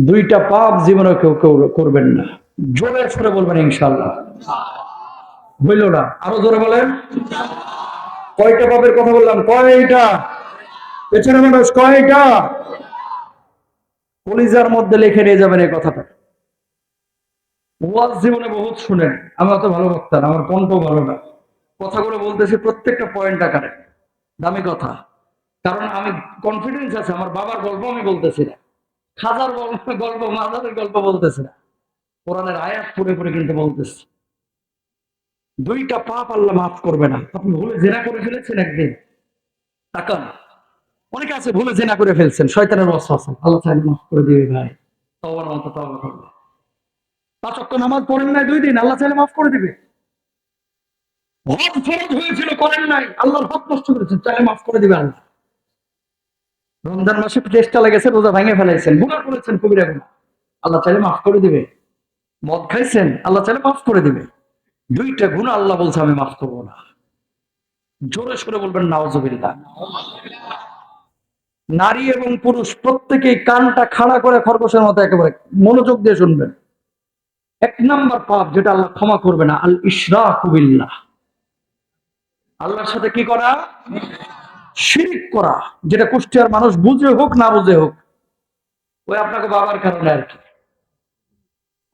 দুইটা পাপ জীবনে কেউ কেউ করবেন না। জোরে সরে বলবেন ইনশাল্লাহ হইল না। আরও জোরে বলেন। কয়টা পাপের কথা বললাম? কয়টা? পেছনে মানুষ, কয়টা? কলিজার মধ্যে লিখে নিয়ে যাবেন এই কথাটা। ওয়াজ জীবনে বহুত শুনেন। আমি অত ভালো বক্তা আমার কণ্ঠ ভালো না। কথাগুলো বলতেছি, প্রত্যেকটা পয়েন্ট আকারে। দামি কথা। কারণ আমি কনফিডেন্স আছে, আমার বাবার গল্প আমি বলতেছি না। খাজার গল্প মাজারের গল্প বলতেছি না। কোরআনের আয়াত পড়ে পড়ে কিন্তু বলতেছি। দুইটা পাপ আল্লাহ মাফ করবে না। আপনি ভুলে জেনা করে ফেলেছেন একদিন। তাকান। অনেকে আছে ভুলে জেনা করে ফেলছেন। শয়তানের আছে। আল্লাহ চাইলে মাফ করে দিবে ভাই। তবার করবে। পাঁচ অক্ট নামাজ পড়েন নাই দুই দিন। আল্লাহ চাইলে মাফ করে দিবে। হক ফরজ হয়েছিল, করেন নাই। আল্লাহর হক নষ্ট করেছেন। চাইলে মাফ করে দিবে আল্লাহ। রমজান মাসে চেষ্টা লেগেছে, রোজা ভেঙে ফেলাইছেন গুণা করেছেন, কবিরা গুণা আল্লাহ চাইলে মাফ করে দিবে। মদ খাইছেন, আল্লাহ চাইলে মাফ করে দিবে। দুইটা গুণা আল্লাহ বলছে, আমি মাফ করব না। জোরে সরে বলবেন নাওজবিল্লা নারী এবং পুরুষ প্রত্যেকেই কানটা খাড়া করে খরগোশের মতো একেবারে মনোযোগ দিয়ে শুনবেন। এক নাম্বার পাপ যেটা আল্লাহ ক্ষমা করবে না আল ইসরা কুবিল্লাহ আল্লাহর সাথে কি করা? শিরিক করা, যেটা কুষ্টিয়ার মানুষ বুঝে হোক, না বুঝে হোক, ওই আপনাকে বাবার কারণে আর কি।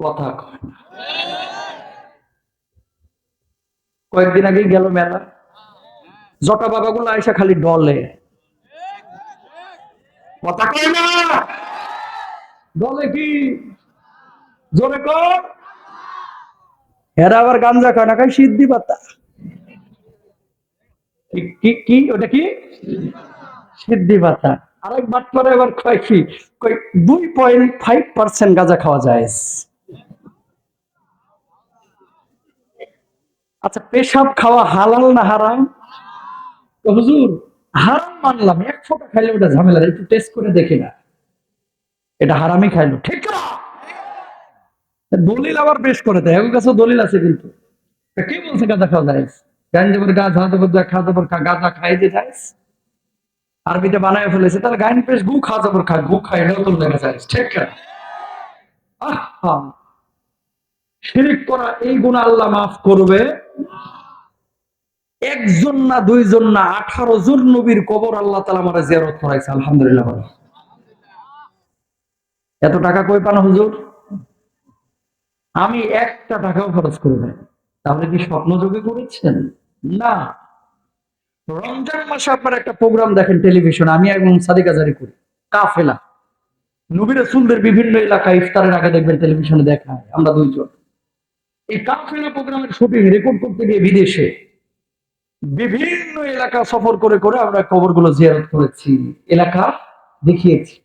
কথা কয় না। কয়েকদিন আগে গেল মেলা। জটা বাবাগুলো আইসা খালি ডলে। কথা কয় না। ডলে কি? জোরে কর। এরা আবার গাঞ্জা খায় না, খায় সিদ্ধি পাতা। কি- কি ওটা কি? সিদ্ধি পাতা আরেক বাটপারে এবার কয় কি দুই পয়েন্ট ফাইভ পার্সেন্ট গাঁজা খাওয়া যায়। আচ্ছা পেশাব খাওয়া হালাল না হারাম? তো হুজুর হারাম মানলাম এক ফোঁটা খাইলে ওটা ঝামেলা একটু টেস্ট করে দেখি না। এটা হারামই খাইলো। ঠিক না? দলিল আবার পেশ করে দেয় কাছে দলিল আছে কিন্তু। কে বলছে গাঁজা খাওয়া যায়? গান যাবার গাছ হাত খা খা খাই যে আরবিতে বানায় ফেলেছে গাইন পেশ গু খা খা, গু নতুন লেগে যায় ঠিক আহা! শিরিক করা এই গুণ আল্লাহ মাফ করবে। একজন না দুইজন না আঠারো জন নবীর কবর আল্লাহ তালা আমার জিয়ারত করাইছে, আলহামদুলিল্লাহ এত টাকা কই পান হুজুর? আমি একটা টাকাও খরচ করি তাহলে কি স্বপ্নযোগে করেছেন? না। রমজান মাসে আপনার একটা প্রোগ্রাম দেখেন টেলিভিশন আমি এবং সাদিকা জারি করি। কাফেলা। নবীর সুন্দর বিভিন্ন এলাকায় ইফতারের আগে দেখবেন টেলিভিশনে দেখায় আমরা দুইজন। এই কাফেলা প্রোগ্রামের শুটিং রেকর্ড করতে গিয়ে বিদেশে বিভিন্ন এলাকা সফর করে করে আমরা কবরগুলো জিয়ারত করেছি, এলাকা দেখিয়েছি।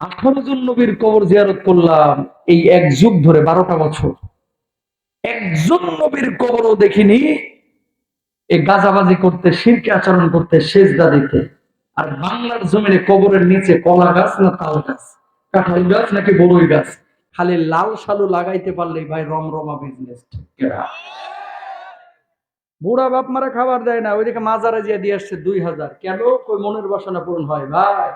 আঠারো জন নবীর কবর জিয়ারত করলাম এই এক যুগ ধরে, বারোটা বছর। একজন নবীর কবরও দেখিনি। এই গাজাবাজি করতে, শিরকে আচরণ করতে, সেজদা দিতে। আর বাংলার জমিনে কবরের নিচে কলা গাছ না তাল গাছ? কাঁঠাল গাছ নাকি বড়ই গাছ? খালি লাল সালু লাগাইতে পারলেই ভাই রমরমা বিজনেস বুড়া বাপ মারা খাবার দেয় না, ওইদিকে মাজারে দিয়ে দিয়ে আসছে দুই হাজার। কেন? কই মনের বাসনা পূরণ হয় ভাই।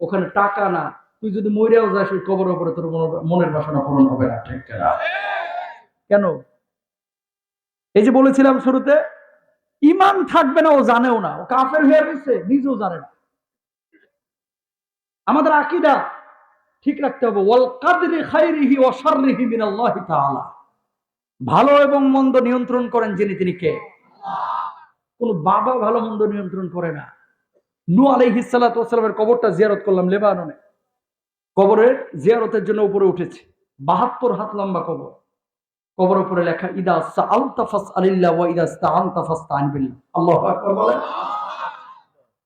ওখানে টাকা না। তুই যদি মরেও যাস ওই কবর ওপরে তোর মনের বাসনা পূরণ হবে না ঠিক কেন? এই যে বলেছিলাম শুরুতে, ইমান থাকবে না, ও জানেও না। ও কাফের হয়ে রয়েছে নিজেও জানে না। আমাদের আকিদা ঠিক রাখতে হবে। ওয়াল কাদরি খাইরিহি শাররিহি মিনাল্লাহি তাআলা। ভালো এবং মন্দ নিয়ন্ত্রণ করেন যিনি, তিনি কে? কোন বাবা ভালো মন্দ নিয়ন্ত্রণ করে না। নু আলাইহিস ওয়াসসালামের কবরটা জিয়ারত করলাম লেবাননে। কবরের জিয়ারতের জন্য উপরে উঠেছে। বাহাত্তর হাত লম্বা কবর। কবর উপরে লেখা, ইদা সাআলতা ফাসআলিল্লাহ ওয়া ইদা ইসতাআনতা ফাসতাইন বিল্লাহ। আল্লাহু আকবার বলেন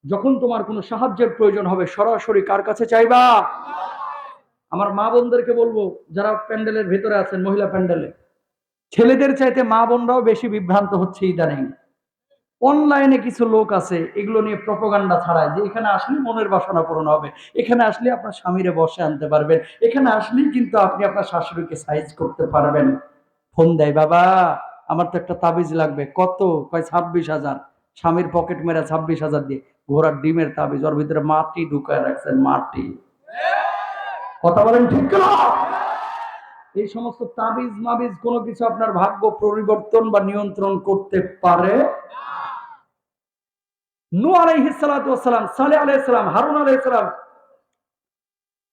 যখন তোমার কোনো সাহায্যের প্রয়োজন হবে, সরাসরি কার কাছে চাইবা? আমার মা বোনদেরকে বলব, যারা প্যান্ডেলের ভেতরে আছেন, মহিলা প্যান্ডেলে, ছেলেদের চাইতে মা বোনরাও বেশি বিভ্রান্ত হচ্ছে ইদানিং। অনলাইনে কিছু লোক আছে, এগুলো নিয়ে প্রপোগান্ডা ছাড়ায়, যে এখানে আসলে মনের বাসনা পূরণ হবে, এখানে আসলে আপনার স্বামীরে বসে আনতে পারবেন, এখানে আসলেই কিন্তু আপনি আপনার শাশুড়িকে সাইজ করতে পারবেন। ফোন দেয়, বাবা, আমার তো একটা তাবিজ লাগবে। কত? কয়, ছাব্বিশ হাজার। স্বামীর পকেট মেরে ছাব্বিশ হাজার দিয়ে ঘোড়ার ডিমের তাবিজ, ওর ভিতরে মাটি ঢুকায় রাখছেন, মাটি। কথা বলেন ঠিক এই সমস্ত তাবিজ মাবিজ কোনো কিছু আপনার ভাগ্য পরিবর্তন বা নিয়ন্ত্রণ করতে পারে?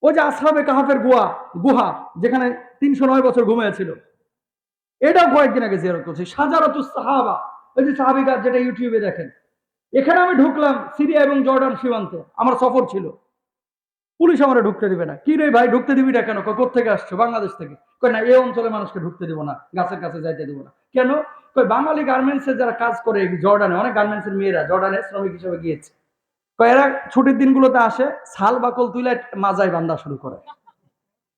ওই যে আসলামে কাহাফের গুহা গুহা, যেখানে তিনশো নয় বছর ঘুমিয়েছিল। এটাও কয়েকদিন আগে জিয়ারত করছি। সাজারাতুস সাহাবা। ওই যে সাহাবিকা যেটা ইউটিউবে দেখেন। এখানে আমি ঢুকলাম সিরিয়া এবং জর্ডান সীমান্তে। আমার সফর ছিল। পুলিশ আমার ঢুকতে দিবে না। কি রে ভাই, ঢুকতে দিবি না কেন? থেকে আসছো? বাংলাদেশ থেকে। কই না এই অঞ্চলে মানুষকে ঢুকতে দিব না। গাছের কাছে যাইতে দিব না। কেন? কই বাঙালি গার্মেন্টসে যারা কাজ করে জর্ডানে, অনেক গার্মেন্টসের মেয়েরা জর্ডানে শ্রমিক হিসেবে গিয়েছে। কই এরা ছুটির দিনগুলোতে আসে, ছাল বাকল তুলে মাজায় বান্ধা শুরু করে।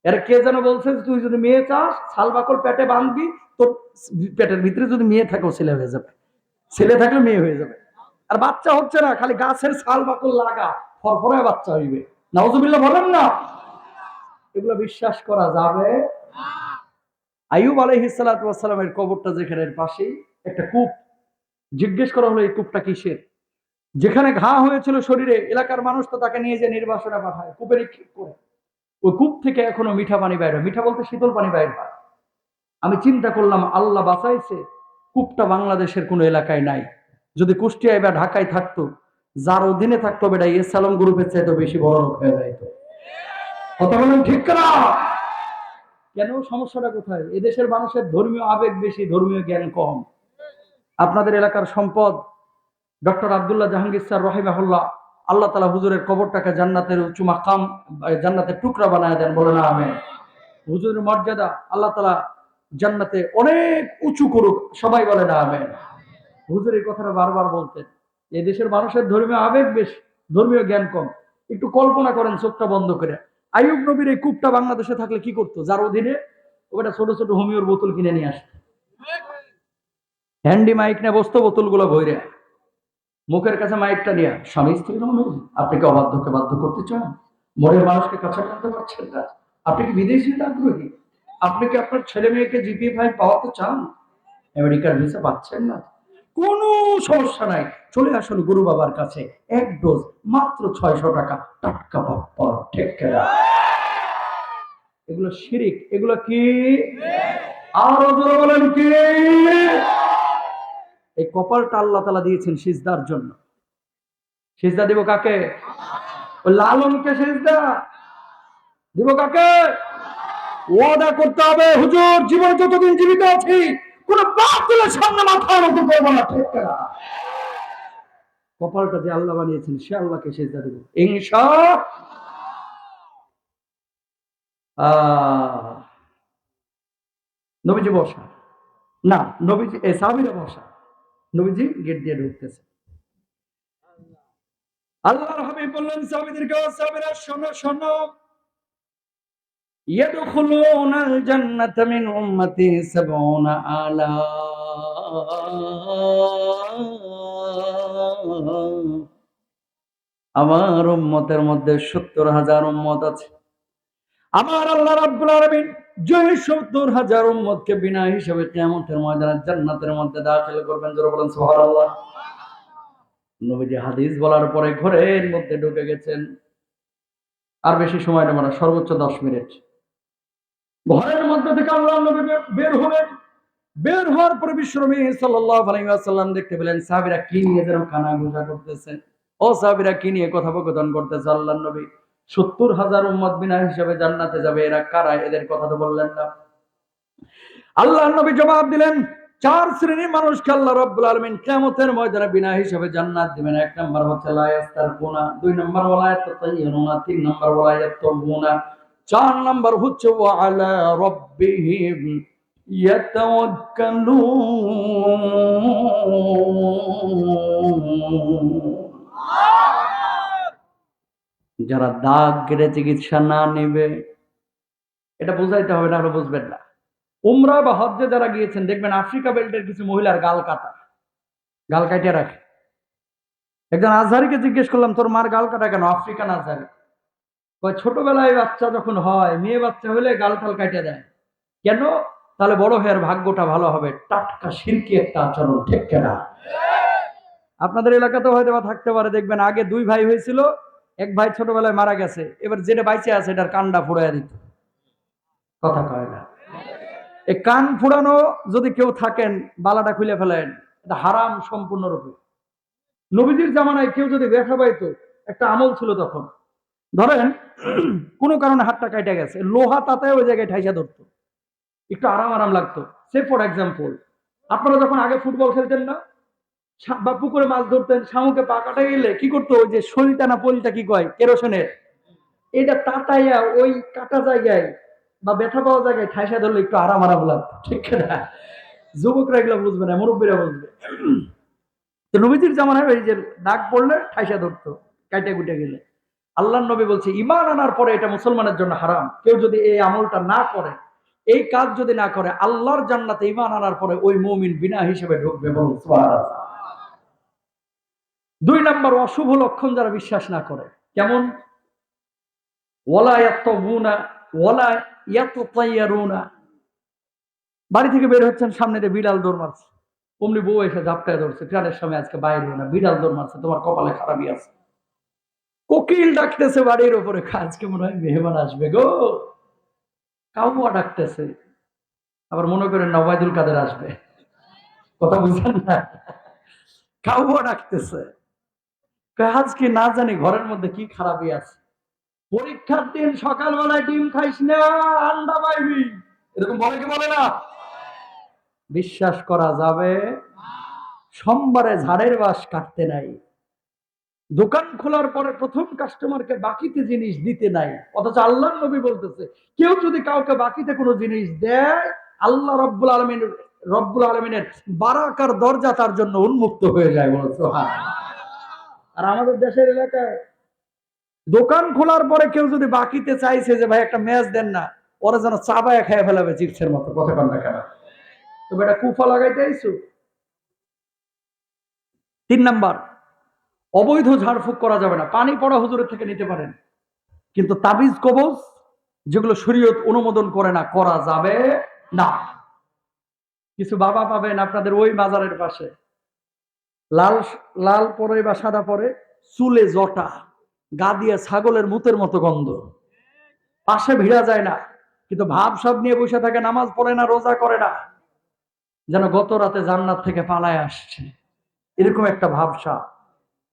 এরা কে যেন বলছে তুই যদি মেয়ে চাস, ছাল বাকল পেটে বাঁধবি, তোর পেটের ভিতরে যদি মেয়ে থাকে ছেলে হয়ে যাবে। ছেলে থাকলে মেয়ে হয়ে যাবে। আর বাচ্চা হচ্ছে না, খালি গাছের ছাল বাকল লাগা ফরফরায় বাচ্চা হইবে। নাউজুবিল্লাহ বলেন না। এগুলো বিশ্বাস করা যাবে। আইয়ুব আলাইহিসালামের কবরটা যেখানে পাশেই একটা কূপ। জিজ্ঞেস করা হলো, এই কূপটা কিসের? যেখানে ঘা হয়েছিল শরীরে, এলাকার মানুষ তো তাকে নিয়ে যে নির্বাসনে পাঠায়, কূপে নিক্ষেপ করে। ওই কূপ থেকে এখনও মিঠা পানি বাইরে হয়। মিঠা বলতে শীতল পানি বাইরে হয়। আমি চিন্তা করলাম, আল্লাহ বাঁচাইছে, কূপটা বাংলাদেশের কোনো এলাকায় নাই। যদি কুষ্টিয়ায় বা ঢাকায় থাকতো, যার অধীনে থাকতো বেটা ইয়ে সালম গ্রুপের চাইতে বেশি বড় হয়ে যাইতো। কথা বলেন ঠিক না কেন? সমস্যাটা কোথায়? এদেশের মানুষের ধর্মীয় আবেগ বেশি, ধর্মীয় জ্ঞান কম। আপনাদের এলাকার সম্পদ, ডক্টর আব্দুল্লাহ জাহাঙ্গীর স্যার, রহিমাহুল্লাহ আল্লাহ তালা হুজুরের কবরটাকে জান্নাতের উঁচু মাকাম জান্নাতের টুকরা বানায় দেন বলে না আমি হুজুরের মর্যাদা আল্লাহ তালা জান্নাতে অনেক উঁচু করুক, সবাই বলে না আমি হুজুর এই কথাটা বারবার বলতেন এই দেশের মানুষের ধর্মীয় আবেগ বেশি, ধর্মীয় জ্ঞান কম। একটু কল্পনা করেন চোখটা বন্ধ করে। আইয়ুব নবীর এই কূপটা বাংলাদেশে থাকলে কি করতো? যার অধীনে ওটা ছোট ছোট হোমিওর বোতল কিনে নিয়ে আসতো। হ্যান্ডি মাইক নিয়ে বসতো, বোতলগুলো ভৈরে মুখের কাছে মাইকটা নিয়ে, স্বামী স্ত্রী নয় আপনি কি অবাধ্যকে বাধ্য করতে চান? মনের মানুষকে কাছে টানতে পারছেন না। আপনি কি বিদেশিতে আগ্রহী? আপনি কি আপনার ছেলে মেয়েকে জিপি ফাইভ পাওয়াতে চান? আমেরিকার ভিসা পাচ্ছেন না। কোনো সমস্যা নাই। চলে আসুন গুরু বাবার কাছে। এক ডোজ মাত্র ছয়শো টাকা। টাটকা পাপ্পর ঠিক এগুলো শিরিক। এগুলো কি? আরও বলেন কি? এই কপালটা আল্লাহ তালা দিয়েছেন সিজদার জন্য। সিজদা দিব কাকে? লালনকে সিজদা। দিব কাকে? ওয়াদা করতে হবে হুজুর জীবন যতদিন জীবিত আছি কোন বাতিলের সামনে মাথা নত করব না ঠিক না কপালটা যে আল্লাহ বানিয়েছেন সে আল্লাহকে সেজদা দেব। আহ, নবীজি বসা। না নবীজি এ সাহাবিরা বসা। নবীজি গেট দিয়ে ঢুকতেছে। আল্লাহর হাবিব বললেন সাহাবীরা, শোনো শোনো। আল মিন উম্মতি 70 আমার উম্মতের মধ্যে সত্তর হাজার উম্মত আছে। আমার আল্লাহ রাব্বুল আলামিন সত্তর হাজার বিনা জান্নাতের মধ্যে দাখিল করবেন। বলেন নবীজি হাদিস বলার পরে ঘরের মধ্যে ঢুকে গেছেন। আর বেশি সময় সর্বোচ্চ দশ মিনিট। ঘরের মধ্যে থেকে আল্লাহ নবী বের- বের হওয়ার পরে দেখতে পেলেন, সাহাবীরা কি নিয়ে যেন কানা ঘোষা করতেছেন ও সাহাবীরা কি নিয়ে কথোপকথন করতেছে আল্লাহ নবী? সত্তর হাজার উম্মত বিনা হিসাবে জান্নাতে যাবে, এরা কারা? এদের কথা তো বললেন না। আল্লাহ নবী জবাব দিলেন, চার শ্রেণির মানুষকে আল্লাহ রাব্বুল আলামিন কিয়ামতের ময়দানে বিনা হিসাবে জান্নাত দিবেন। এক নম্বর হচ্ছে, লা ইয়াস্তারকুনা। দুই নম্বর, ওয়ালা ইয়াতাতাইয়ানুনা তিন নম্বর, ওয়ালা ইয়াতাবুনা চার নম্বর হচ্ছে, ওয়া আলা রাব্বিহিম ইয়াতাওয়াক্কালুন। যারা দাগ কেটে চিকিৎসা না নেবে, এটা বুঝাইতে হবে না হলে বুঝবেন না। উমরা বা হজ্জে যারা গিয়েছেন, দেখবেন আফ্রিকা বেল্টের কিছু মহিলার গাল কাটা, গাল কাটিয়ে রাখে। একজন আজহারিকে জিজ্ঞেস করলাম, তোর মার গাল কাটা কেন? আফ্রিকান আজহারি? ছোটবেলায় বাচ্চা যখন হয়, মেয়ে বাচ্চা হলে গাল টাল কাটিয়ে দেয়। কেন? তাহলে বড় হয়ে ভাগ্যটা ভালো হবে। টাটকা সিরকি একটা আচরণ, ঠিক কেনা? আপনাদের এলাকাতেও হয়তো থাকতে পারে, দেখবেন আগে দুই ভাই হয়েছিল এক ভাই ছোটবেলায় মারা গেছে, এবার যেটা বাইচে আছে এটার কানটা ফুড়াইয়া দিত। কথা কয় না। এই কান ফুড়ানো যদি কেউ থাকেন, বালাটা খুলে ফেলেন, এটা হারাম সম্পূর্ণরূপে। নবীজির জামানায় কেউ যদি ব্যথা পাইতো, একটা আমল ছিল তখন। ধরেন, কোনো কারণে হাতটা কাইটা গেছে, লোহা তাতে ওই জায়গায় ঠাইসা ধরতো। একটু আরাম আরাম লাগতো। সে ফর এক্সাম্পল, আপনারা যখন আগে ফুটবল খেলতেন না বা পুকুরে মাছ ধরতেন, শামুকে পা কাটা গেলে কি করতো? ওই যে শরীরটা না পলিটা কি কয়? কেরোসিনের। এটা তাতাইয়া ওই কাটা জায়গায় বা ব্যথা পাওয়া জায়গায় ঠাইসা ধরলে একটু আরাম আরাম লাগতো। ঠিক না? যুবকরা এগুলো বুঝবে না, মুরব্বীরা বুঝবে। তো নবীজির জামানায় ওই যে দাগ পড়লে ঠাইসা ধরতো, কাইটা কুটে গেলে। আল্লাহ নবী বলছে ইমান আনার পরে এটা মুসলমানের জন্য হারাম। কেউ যদি এই আমলটা না করে, এই কাজ যদি না করে, আল্লাহর জান্নাতে ইমান আনার পরে ওই মুমিন বিনা হিসেবে ঢুকবে বলুন। দুই নম্বর অশুভ লক্ষণ যারা বিশ্বাস না করে। কেমন? ওয়ালা ইয়াত্তাবুনা ওয়ালা ইয়াতাইয়ারুনা বাড়ি থেকে বের হচ্ছেন, সামনে দিয়ে বিড়াল দৌড় মারছে। অমনি বউ এসে ঝাপটায় ধরছে ট্রেনের সময় আজকে বাইরে না, বিড়াল দৌড় মারছে, তোমার কপালে খারাপই আছে। কোকিল ডাকতেছে, বাড়ির ওপরে আজকে মনে হয় মেহমান আসবে গো। কাউয়া ডাকতেছে, আবার মনে করেন নবায়দুল কাদের আসবে। কথা বুঝছেন না? কাউয়া ডাকতেছে। আজকে না জানি ঘরের মধ্যে কি খারাপই আছে। পরীক্ষার দিন সকালবেলায় ডিম খাইস না, আন্ডা পাইবি। এরকম বলে কি বলে না? বিশ্বাস করা যাবে, সোমবারে ঝাড়ের বাস কাটতে নাই। দোকান খোলার পরে প্রথম কাস্টমারকে বাকিতে জিনিস দিতে নাই। অথচ আল্লাহ নবী বলতেছে, কেউ যদি কাউকে বাকিতে কোনো জিনিস দেয়, আল্লাহ রব্বুল আলমিন রব্বুল আলমিনের বারাকার দরজা তার জন্য উন্মুক্ত হয়ে যায় বলছো হ্যাঁ আর আমাদের দেশের এলাকায় দোকান খোলার পরে কেউ যদি বাকিতে চাইছে যে ভাই একটা ম্যাচ দেন না। ওরা যেন চাবায় খেয়ে ফেলাবে চিপসের মতো। কথা কন না কেন? তো বেটা কুফা লাগাইতে আইসু তিন নাম্বার অবৈধ ঝাড়ফুঁক করা যাবে না। পানি পড়া হুজুরের থেকে নিতে পারেন। কিন্তু তাবিজ কবজ যেগুলো শরীয়ত অনুমোদন করে না করা যাবে না। কিছু বাবা পাবেন আপনাদের ওই বাজারের পাশে। লাল লাল পরে বা সাদা পরে? চুলে জটা, গা দিয়ে ছাগলের মুতের মতো গন্ধ। পাশে ভিড়া যায় না, কিন্তু ভাব সব নিয়ে বসে থাকে, নামাজ পড়ে না, রোজা করে না। যেন গত রাতে জান্নাত থেকে পালায় আসছে। এরকম একটা ভাবসা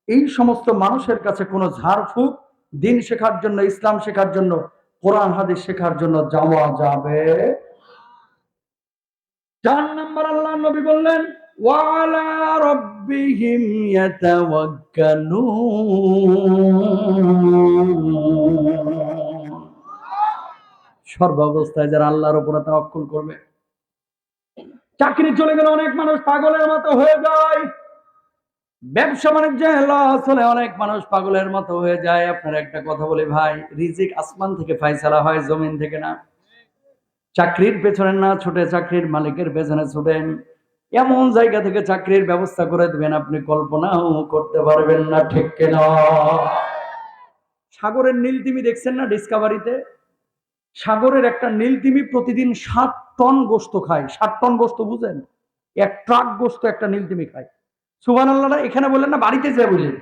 এই সমস্ত মানুষের কাছে কোনো ঝাড়ফুঁক দিন শেখার জন্য, ইসলাম শেখার জন্য, কোরআন, হাদিস শেখার জন্য যাওয়া যাবে। চার নম্বর আল্লাহ নবী বললেন ওয়ালা রব্বিহিম ইয়াতাওয়াক্কালুন সর্বাবস্থায় যারা আল্লাহর উপরে তাওয়াক্কুল করবে। চাকরি চলে গেলে অনেক মানুষ পাগলের মতো হয়ে যায়। ব্যবসা বাণিজ্য লস হলে অনেক মানুষ পাগলের মতো হয়ে যায়। আপনার একটা কথা বলি ভাই রিজিক আসমান থেকে ফাইসালা হয় জমিন থেকে না। চাকরির পেছনে না ছুটে চাকরির মালিকের পেছনে ছুটেন। এমন জায়গা থেকে চাকরির ব্যবস্থা করে দেবেন, আপনি কল্পনাও করতে পারবেন না, ঠিক কেন? সাগরের নীলতিমি দেখছেন না ডিসকাভারিতে? সাগরের একটা নীলতিমি প্রতিদিন সাত টন গোস্ত খায়। সাত টন গোস্ত বুঝেন? এক ট্রাক গোস্ত একটা নীলতিমি খায়। সুবান আল্লাহ এখানে বললেন না, বাড়িতে যা বললেন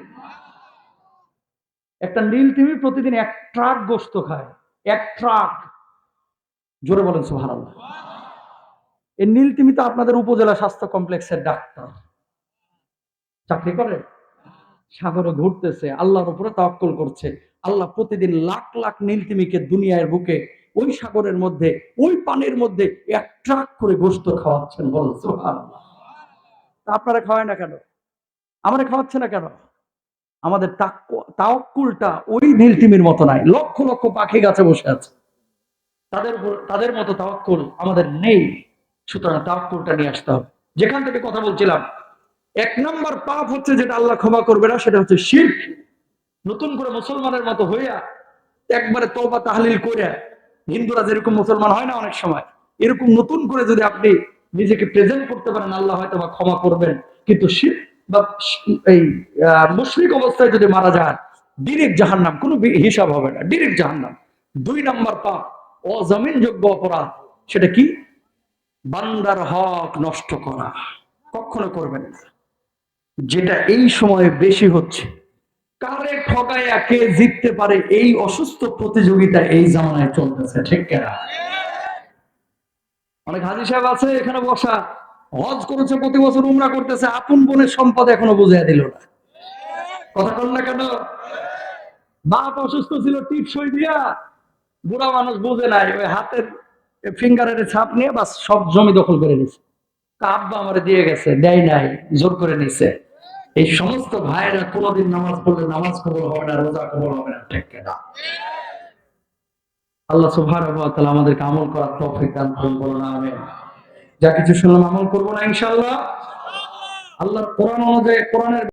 একটা নীলতিমি প্রতিদিন এক ট্রাক গোস্ত খায়। এক ট্রাক। জোরে বলেন সুহান আল্লাহ এই নীলতিমি তো আপনাদের উপজেলা স্বাস্থ্য কমপ্লেক্সের ডাক্তার। চাকরি করে? সাগরে ঘুরতেছে, আল্লাহর উপরে তাওয়াক্কুল করছে। আল্লাহ প্রতিদিন লাখ লাখ নীলতিমিকে দুনিয়ার বুকে ওই সাগরের মধ্যে, ওই পানির মধ্যে এক করে গোস্ত খাওয়াচ্ছেন তা আপনারা খাওয়ায় না কেন? আমরা খাওয়াচ্ছে না কেন? আমাদের তাওয়াক্কুলটা ওই নীলতিমির মতো নাই, লক্ষ লক্ষ পাখি গাছে বসে আছে। তাদের তাদের মতো তাওয়াক্কুল আমাদের নেই। সুতরাং তাওয়াক্কুলটা নিয়ে আসতে হবে। যেখান থেকে কথা বলছিলাম, এক নম্বর পাপ হচ্ছে যেটা আল্লাহ ক্ষমা করবে না, সেটা হচ্ছে শির্ক। নতুন করে মুসলমানের মতো হইয়া একবারে তওবা তাহলিল করে হিন্দুরা যেরকম মুসলমান হয় না অনেক সময়, এরকম নতুন করে যদি আপনি নিজেকে প্রেজেন্ট করতে পারেন, আল্লাহ হয়তো বা ক্ষমা করবেন। কিন্তু শির্ক বা এই মুশরিক অবস্থায় যদি মারা যান ডিরেক্ট জাহান্নাম, কোনো হিসাব হবে না ডিরেক্ট জাহান্নাম। দুই নম্বর পাপ, অজামিনযোগ্য অপরাধ, সেটা কি? বান্দার হক নষ্ট করা। কখনো করবেন না। যেটা এই সময়ে বেশি হচ্ছে, কারে ঠকাইয়া কে জিততে পারে এই অসুস্থ প্রতিযোগিতা এই জামানায় চলতেছে, ঠিক কেনা অনেক হাজি সাহেব আছে, এখানে বসা। হজ করেছে, প্রতি বছর উমরা করতেছে, আপন বোনের সম্পদ এখনও বুঝিয়ে দিল না। কথা কল না কেন? বাপ অসুস্থ ছিল টিপ সই দিয়া বুড়া মানুষ বুঝে নাই, ওই হাতের ফিঙ্গারের ছাপ নিয়ে বাস সব জমি দখল করে নিছে। আব্বা আমার দিয়ে গেছে, দেয় নাই, জোর করে নিছে। এই সমস্ত ভাইয়েরা কোনোদিন নামাজ পড়লে নামাজ কবল হবে না, রোজা কবল হবে না, ঠিক না আল্লাহ তাআলা আমাদেরকে আমল করার তৌফিক দান করুন, বলুন আমিন। যা কিছু শুনলাম আমল করব না ইনশাল্লাহ আল্লাহর কোরআন অনুযায়ী কোরআনের